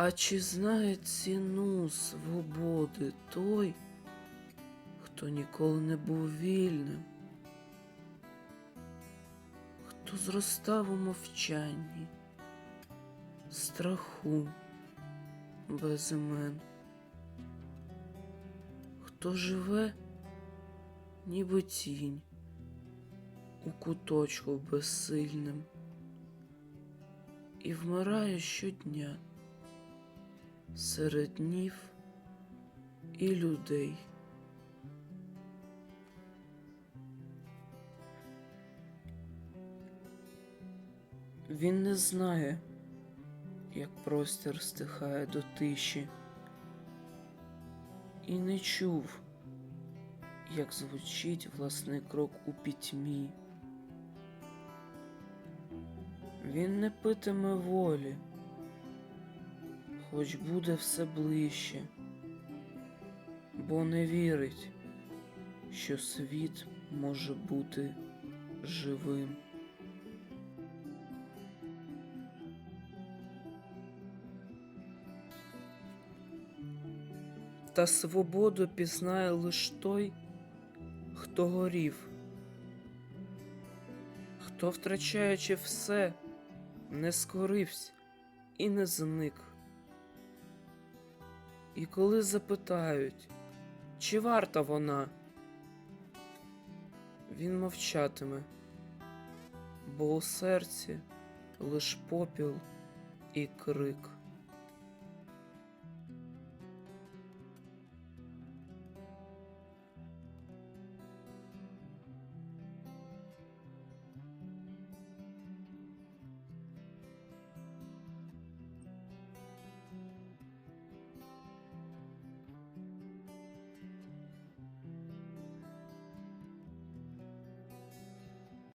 А чи знає ціну свободи той, хто ніколи не був вільним, хто зростав у мовчанні, страху без імен, хто живе, ніби тінь у куточку безсильним і вмирає щодня серед днів і людей. Він не знає, як простір стихає до тиші, і не чув, як звучить власний крок у пітьмі. Він не питиме волі, хоч буде все ближче, бо не вірить, що світ може бути живим. Та свободу пізнає лиш той, хто горів, хто, втрачаючи все, не скорився і не зник. І коли запитають, чи варта вона, він мовчатиме, бо у серці лиш попіл і крик.